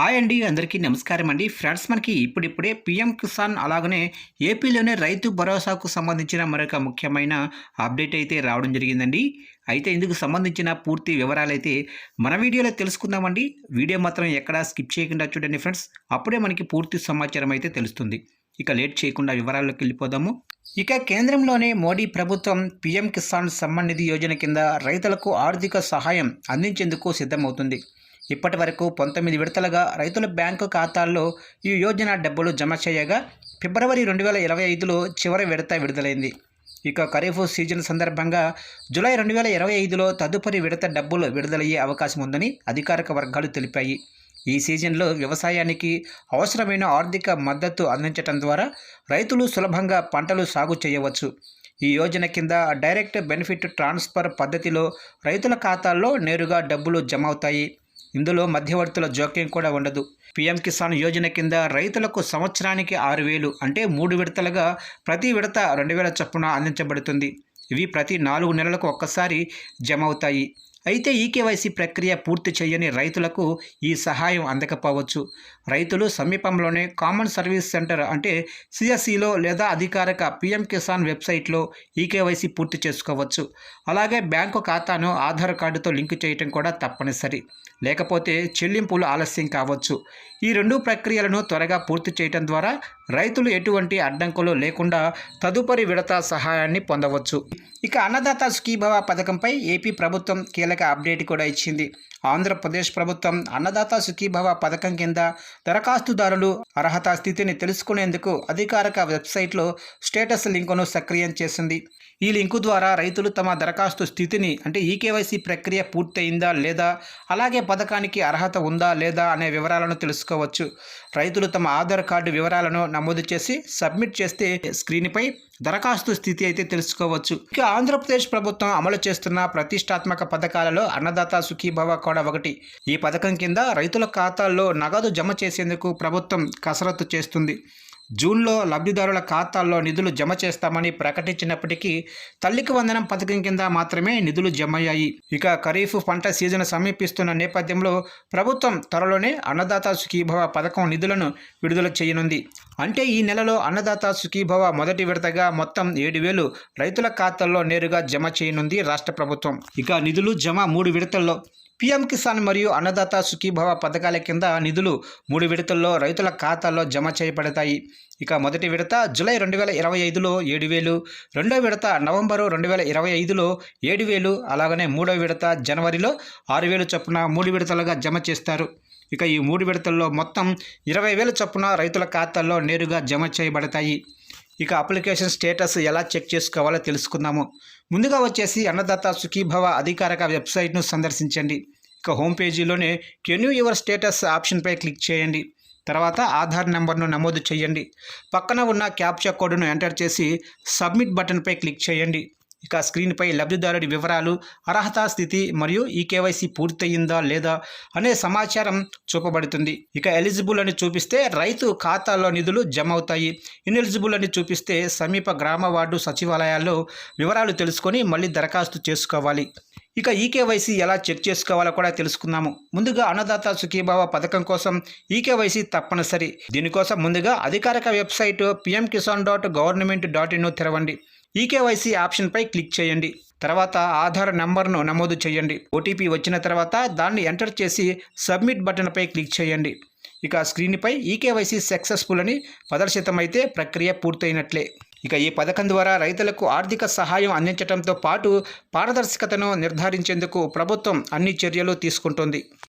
Hi అండి అందరికీ నమస్కారం అండి. ఫ్రెండ్స్ మనకి ఇప్పుడిప్పుడే పిఎం కిసాన్ అలాగనే ఏపీలోనే రైతు భరోసాకు సంబంధించిన మరొక ముఖ్యమైన అప్డేట్ అయితే రావడం జరిగిందండి. అయితే ఇందుకు సంబంధించిన పూర్తి వివరాలు అయితే మన వీడియోలో తెలుసుకుందామండి. వీడియో మాత్రం ఎక్కడా స్కిప్ చేయకుండా చూడండి ఫ్రెండ్స్. అప్పుడే మనకి పూర్తి సమాచారం అయితే తెలుస్తుంది. ఇక లేట్ చేయకుండా వివరాల్లోకి వెళ్ళిపోదాము. ఇక కేంద్రంలోనే మోడీ ప్రభుత్వం పీఎం కిసాన్ సమ్మాన్ నిధి యోజన కింద రైతులకు ఆర్థిక సహాయం అందించేందుకు సిద్ధమవుతుంది. ఇప్పటి వరకు పంతొమ్మిది విడతలుగా రైతుల బ్యాంకు ఖాతాల్లో ఈ యోజన డబ్బులు జమ చేయగా ఫిబ్రవరి రెండు వేల ఇరవై ఐదులో చివరి విడత విడుదలైంది. ఇక ఖరీఫ్ సీజన్ సందర్భంగా జూలై రెండు వేల ఇరవై ఐదులో తదుపరి విడత డబ్బులు విడుదలయ్యే అవకాశం ఉందని అధికారిక వర్గాలు తెలిపాయి. ఈ సీజన్లో వ్యవసాయానికి అవసరమైన ఆర్థిక మద్దతు అందించడం ద్వారా రైతులు సులభంగా పంటలు సాగు చేయవచ్చు. ఈ యోజన కింద డైరెక్ట్ బెనిఫిట్ ట్రాన్స్ఫర్ పద్ధతిలో రైతుల ఖాతాల్లో నేరుగా డబ్బులు జమ అవుతాయి. ఇందులో మధ్యవర్తుల జోక్యం కూడా ఉండదు. పీఎం కిసాన్ యోజన కింద రైతులకు సంవత్సరానికి ఆరు వేలు అంటే మూడు విడతలుగా ప్రతి విడత రెండు వేల చొప్పున అందించబడుతుంది. ఇవి ప్రతి నాలుగు నెలలకు ఒక్కసారి జమ అవుతాయి. అయితే ఈ కేవైసీ ప్రక్రియ పూర్తి చేయని రైతులకు ఈ సహాయం అందకపోవచ్చు. రైతులు సమీపంలోనే కామన్ సర్వీస్ సెంటర్ అంటే సిఎస్సిలో లేదా అధికారిక పిఎం కిసాన్ వెబ్సైట్లో ఈ కేవైసీ పూర్తి చేసుకోవచ్చు. అలాగే బ్యాంకు ఖాతాను ఆధార్ కార్డుతో లింకు చేయటం కూడా తప్పనిసరి. లేకపోతే చెల్లింపులు ఆలస్యం కావచ్చు. ఈ రెండు ప్రక్రియలను త్వరగా పూర్తి చేయటం ద్వారా రైతులు ఎటువంటి అడ్డంకులు లేకుండా తదుపరి విడత సహాయాన్ని పొందవచ్చు. ఇక అన్నదాత సుఖీభవ పథకంపై ఏపీ ప్రభుత్వం కీలక అప్డేట్ కూడా ఇచ్చింది. ఆంధ్రప్రదేశ్ ప్రభుత్వం అన్నదాత సుఖీభవ పథకం కింద దరఖాస్తుదారులు అర్హత స్థితిని తెలుసుకునేందుకు అధికారిక వెబ్సైట్లో స్టేటస్ లింకును సక్రియం చేసింది. ఈ లింకు ద్వారా రైతులు తమ దరఖాస్తు స్థితిని అంటే ఈకేవైసీ ప్రక్రియ పూర్తయిందా లేదా అలాగే పథకానికి అర్హత ఉందా లేదా అనే వివరాలను తెలుసుకోవచ్చు. రైతులు తమ ఆధార్ కార్డు వివరాలను నమోదు చేసి సబ్మిట్ చేస్తే స్క్రీన్పై దరఖాస్తు స్థితి అయితే తెలుసుకోవచ్చు. ఇక ఆంధ్రప్రదేశ్ ప్రభుత్వం అమలు చేస్తున్న ప్రతిష్టాత్మక పథకాలలో అన్నదాత సుఖీభవ కూడా ఒకటి. ఈ పథకం కింద రైతుల ఖాతాల్లో నగదు జమ చేసేందుకు ప్రభుత్వం కసరత్తు చేస్తుంది. జూన్లో లబ్ధిదారుల ఖాతాల్లో నిధులు జమ చేస్తామని ప్రకటించినప్పటికీ తల్లికి వందనం పథకం కింద మాత్రమే నిధులు జమయ్యాయి. ఇక ఖరీఫ్ పంట సీజన్ సమీపిస్తున్న నేపథ్యంలో ప్రభుత్వం త్వరలోనే అన్నదాత సుఖీభవ పథకం నిధులను విడుదల చేయనుంది. అంటే ఈ నెలలో అన్నదాత సుఖీభవ మొదటి విడతగా మొత్తం ఏడు వేలు రైతుల ఖాతాల్లో నేరుగా జమ చేయనుంది రాష్ట్ర ప్రభుత్వం. ఇక నిధులు జమ మూడు విడతల్లో. పీఎం కిసాన్ మరియు అన్నదాత సుఖీభవ పథకాల కింద నిధులు మూడు విడతల్లో రైతుల ఖాతాల్లో జమ చేయబడతాయి. ఇక మొదటి విడత జూలై రెండు వేల ఇరవై ఐదులో ఏడు వేలు రెండో విడత నవంబరు రెండు వేల ఇరవై ఐదులో ఏడు వేలు అలాగనే మూడో విడత జనవరిలో ఆరు వేలు చొప్పున మూడు విడతలుగా జమ చేస్తారు. ఇక ఈ మూడు విడతల్లో మొత్తం ఇరవై వేల చొప్పున రైతుల ఖాతాల్లో నేరుగా జమ చేయబడతాయి. ఇక అప్లికేషన్ స్టేటస్ ఎలా చెక్ చేసుకోవాలో తెలుసుకుందాము. ముందుగా వచ్చేసి అన్నదాత సుఖీభవ అధికారిక వెబ్సైట్ను సందర్శించండి. ఇక హోమ్ పేజీలోనే కెన్యూ యువర్ స్టేటస్ ఆప్షన్పై క్లిక్ చేయండి. తర్వాత ఆధార్ నెంబర్ను నమోదు చేయండి. పక్కన ఉన్న క్యాప్చా కోడ్ను ఎంటర్ చేసి సబ్మిట్ బటన్పై క్లిక్ చేయండి. ఇక స్క్రీన్పై లబ్ధిదారుడి వివరాలు అర్హత స్థితి మరియు ఈ కేవైసీ పూర్తయిందా లేదా అనే సమాచారం చూపబడుతుంది. ఇక ఎలిజిబుల్ అని చూపిస్తే రైతు ఖాతాలో నిధులు జమ అవుతాయి ఇన్ఎలిజిబుల్ అని చూపిస్తే సమీప గ్రామ వార్డు సచివాలయాల్లో వివరాలు తెలుసుకొని మళ్ళీ దరఖాస్తు చేసుకోవాలి. ఇక ఈకేవైసీ ఎలా చెక్ చేసుకోవాలో కూడా తెలుసుకుందాము. ముందుగా అన్నదాత సుఖీభావ పథకం కోసం ఈకేవైసీ తప్పనిసరి. దీనికోసం ముందుగా అధికారిక website PM Kisan dot government dot in తెరవండి. ఈకేవైసీ ఆప్షన్పై క్లిక్ చేయండి. తర్వాత ఆధార్ నెంబర్ను నమోదు చేయండి. ఓటీపీ వచ్చిన తర్వాత దాన్ని ఎంటర్ చేసి సబ్మిట్ బటన్పై క్లిక్ చేయండి. ఇక స్క్రీన్పై ఈకేవైసీ సక్సెస్ఫుల్ అని ప్రదర్శితమైతే ప్రక్రియ పూర్తయినట్లే. ఇక ఈ పథకం ద్వారా రైతులకు ఆర్థిక సహాయం అందించడంతో పాటు పారదర్శకతను నిర్ధారించేందుకు ప్రభుత్వం అన్ని చర్యలు తీసుకుంటుంది.